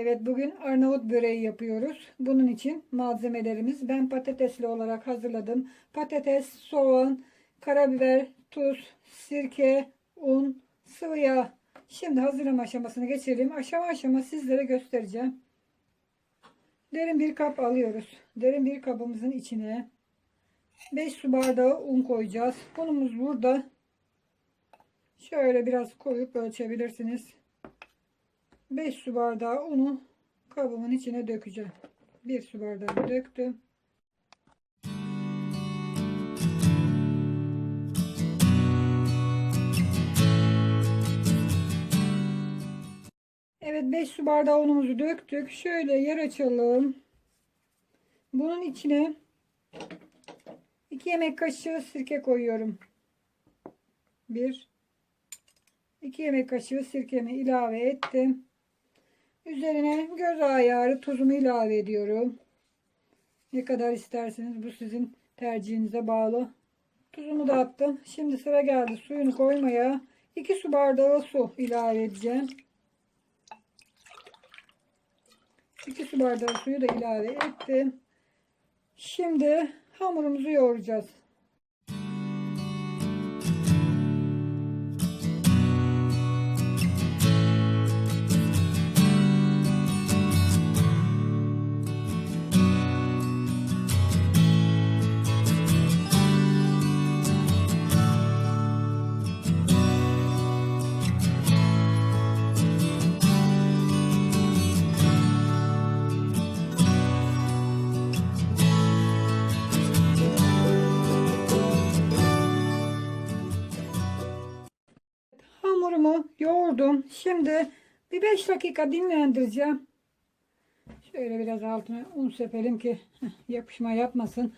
Evet bugün Arnavut böreği yapıyoruz. Bunun için malzemelerimiz ben patatesli olarak hazırladım. Patates, soğan, karabiber, tuz, sirke, un, sıvı yağ. Şimdi hazırlama aşamasına geçelim. Aşama aşama sizlere göstereceğim. Derin bir kap alıyoruz. Derin bir kabımızın içine 5 su bardağı un koyacağız. Unumuz burada. Şöyle biraz koyup ölçebilirsiniz. 5 su bardağı unu kabımın içine dökeceğim. 1 su bardağı döktüm. Evet 5 su bardağı unumuzu döktük. Şöyle yer açalım. Bunun içine 2 yemek kaşığı sirke koyuyorum. 1 2 yemek kaşığı sirkemi ilave ettim. Üzerine göz ayarı tuzumu ilave ediyorum. Ne kadar isterseniz bu sizin tercihinize bağlı. Tuzumu da attım. Şimdi sıra geldi suyunu koymaya. 2 su bardağı su ilave edeceğim. 2 su bardağı suyu da ilave ettim. Şimdi hamurumuzu yoğuracağız. Yoğurdum. Şimdi bir 5 dakika dinlendireceğim. Şöyle biraz altına un sepelim ki yapışma yapmasın.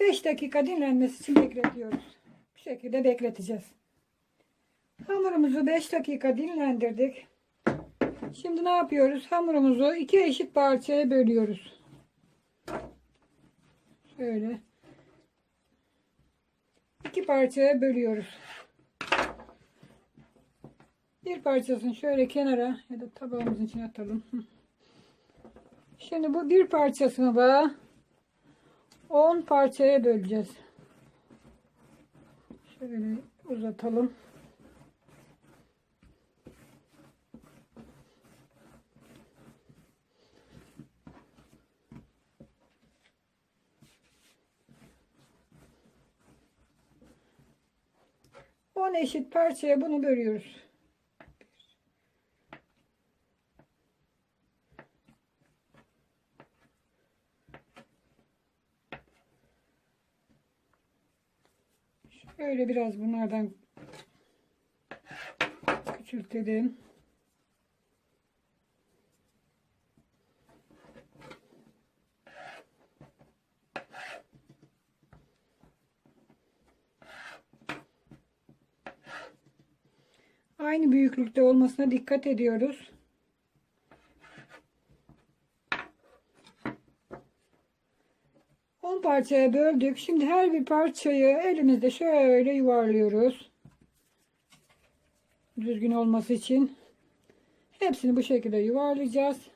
5 dakika dinlenmesi için bekletiyoruz. Bu şekilde bekleteceğiz. Hamurumuzu 5 dakika dinlendirdik. Şimdi ne yapıyoruz? Hamurumuzu iki eşit parçaya bölüyoruz. Şöyle iki parçaya bölüyoruz. Bir parçasını şöyle kenara ya da tabağımızın içine atalım. Şimdi bu bir parçasını da 10 parçaya böleceğiz. Şöyle uzatalım. On eşit parçaya bunu bölüyoruz. Şöyle biraz bunlardan küçültelim. Aynı büyüklükte olmasına dikkat ediyoruz. On parçaya böldük. Şimdi her bir parçayı elimizde şöyle yuvarlıyoruz. Düzgün olması için. Hepsini bu şekilde yuvarlayacağız.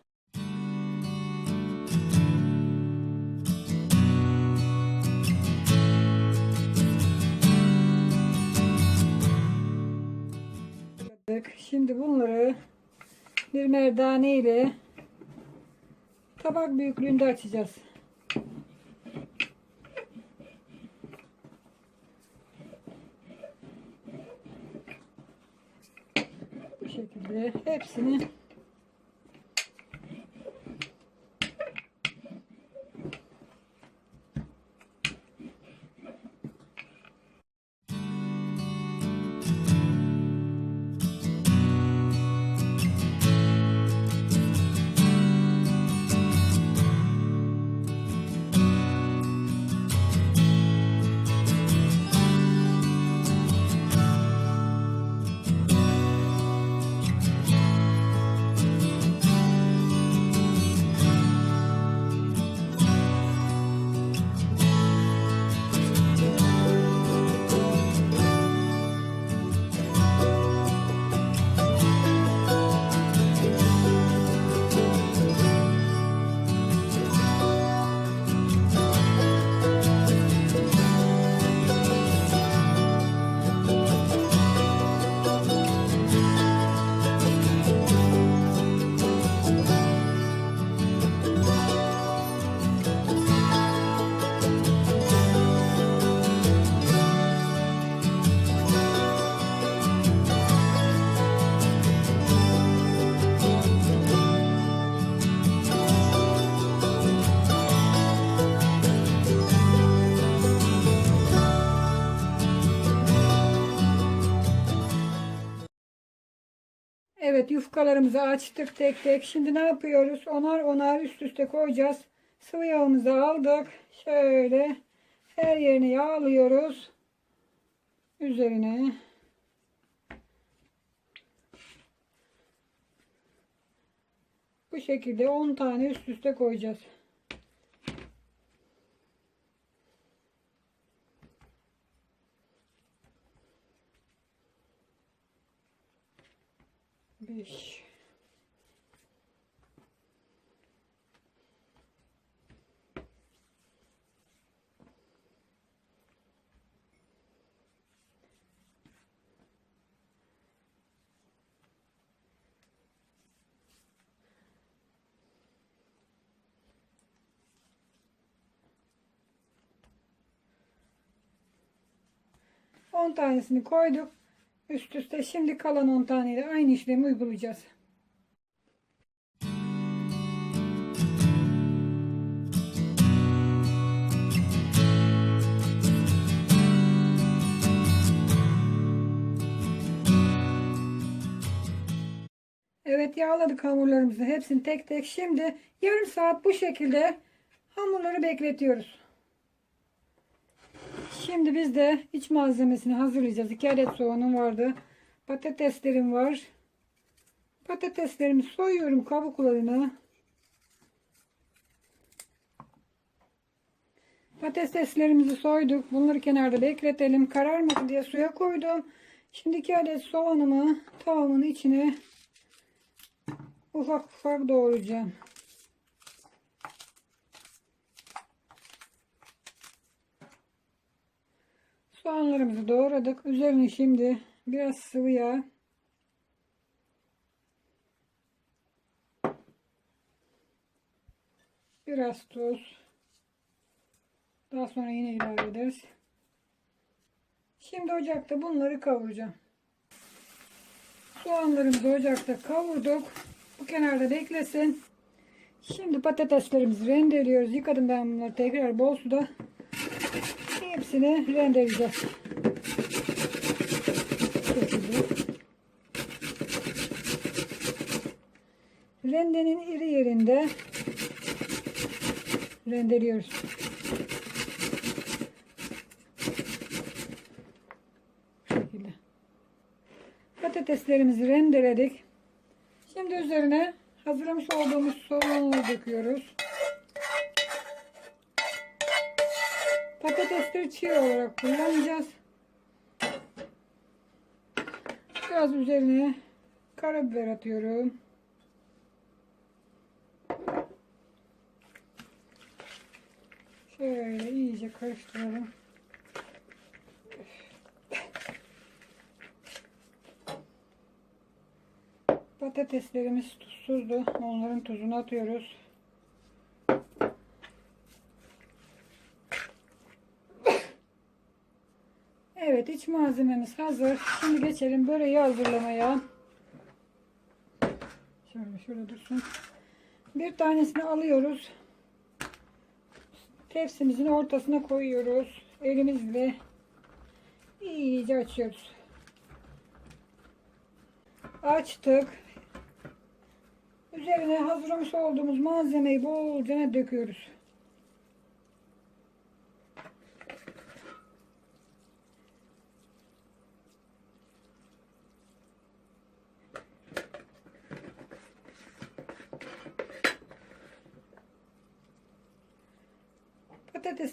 Şimdi bunları bir merdane ile tabak büyüklüğünde açacağız. Şekilde hepsini Evet yufkalarımızı açtık tek tek. Şimdi ne yapıyoruz? Onar onar üst üste koyacağız. Sıvı yağımızı aldık. Şöyle her yerini yağlıyoruz. Üzerine bu şekilde 10 tane üst üste koyacağız. Beş. On tanesini koyduk. Üst üste şimdi kalan 10 taneyle aynı işlemi uygulayacağız. Evet yağladık hamurlarımızı hepsini tek tek. Şimdi yarım saat bu şekilde hamurları bekletiyoruz. Şimdi biz de iç malzemesini hazırlayacağız. 2 adet soğanım vardı. Patateslerim var. Patateslerimi soyuyorum kabuklarını. Patateslerimizi soyduk. Bunları kenarda bekletelim. Kararmasın diye suya koydum. Şimdi 2 adet soğanımı tavamın içine ufak ufak doğrayacağım. Soğanlarımızı doğradık. Üzerine şimdi biraz sıvı yağ. Biraz tuz. Daha sonra yine ilave ederiz. Şimdi ocakta bunları kavuracağım. Soğanlarımızı ocakta kavurduk. Bu kenarda beklesin. Şimdi patateslerimizi rendeliyoruz. Yıkadım ben bunları tekrar bol suda. Hepsini rendeleyeceğiz. Rendenin iri yerinde rendeliyoruz. Bu şekilde. Patateslerimizi rendeledik. Şimdi üzerine hazırlamış olduğumuz soğanları döküyoruz. Çiğ olarak kullanacağız. Biraz üzerine karabiber atıyorum. Şöyle iyice karıştıralım. Patateslerimiz tuzsuzdu. Onların tuzunu atıyoruz. Evet iç malzememiz hazır. Şimdi geçelim böreği hazırlamaya. Şöyle şöyle dursun. Bir tanesini alıyoruz. Tepsimizin ortasına koyuyoruz. Elimizle iyice açıyoruz. Açtık. Üzerine hazırlamış olduğumuz malzemeyi bolca döküyoruz.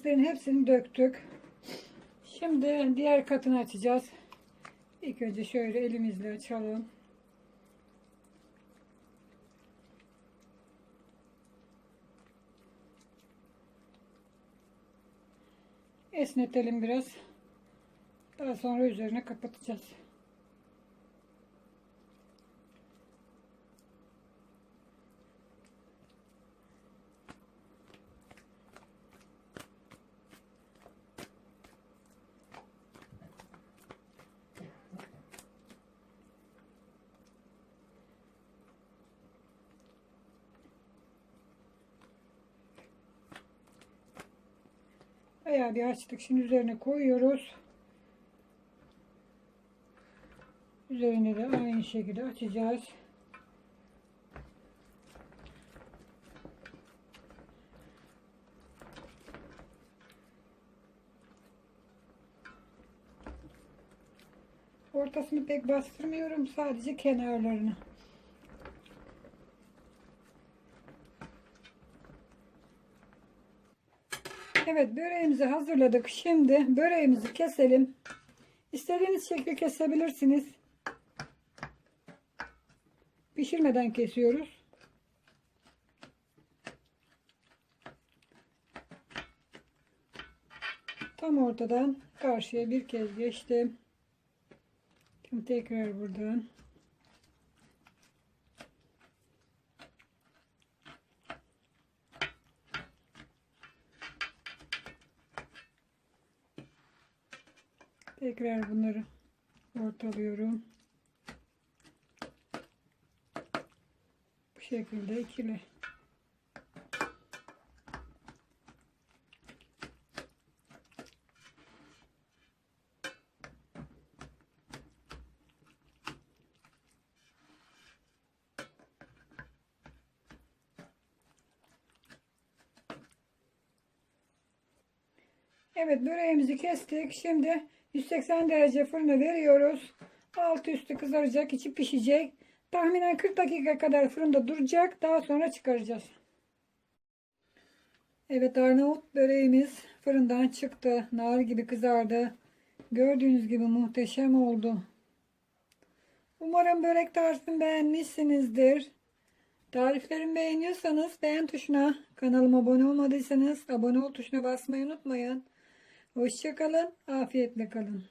Patateslerin hepsini döktük. Şimdi diğer katını açacağız. İlk önce şöyle elimizle açalım. Esnetelim biraz. Daha sonra üzerine kapatacağız. Bayağı bir açtık. Şimdi üzerine koyuyoruz. Üzerine de aynı şekilde açacağız. Ortasını pek bastırmıyorum. Sadece kenarlarını. Evet böreğimizi hazırladık. Şimdi böreğimizi keselim. İstediğiniz şekli kesebilirsiniz. Pişirmeden kesiyoruz. Tam ortadan karşıya bir kez geçtim. Şimdi tekrar buradan. Tekrar bunları ortalıyorum. Bu şekilde ikili. Evet böreğimizi kestik. Şimdi 180 derece fırına veriyoruz. Altı üstü kızaracak, içi pişecek. Tahminen 40 dakika kadar fırında duracak. Daha sonra çıkaracağız. Evet Arnavut böreğimiz fırından çıktı. Nar gibi kızardı. Gördüğünüz gibi muhteşem oldu. Umarım börek tarifimi beğenmişsinizdir. Tariflerimi beğeniyorsanız beğen tuşuna, kanalıma abone olmadıysanız abone ol tuşuna basmayı unutmayın. Hoşçakalın, afiyetle kalın.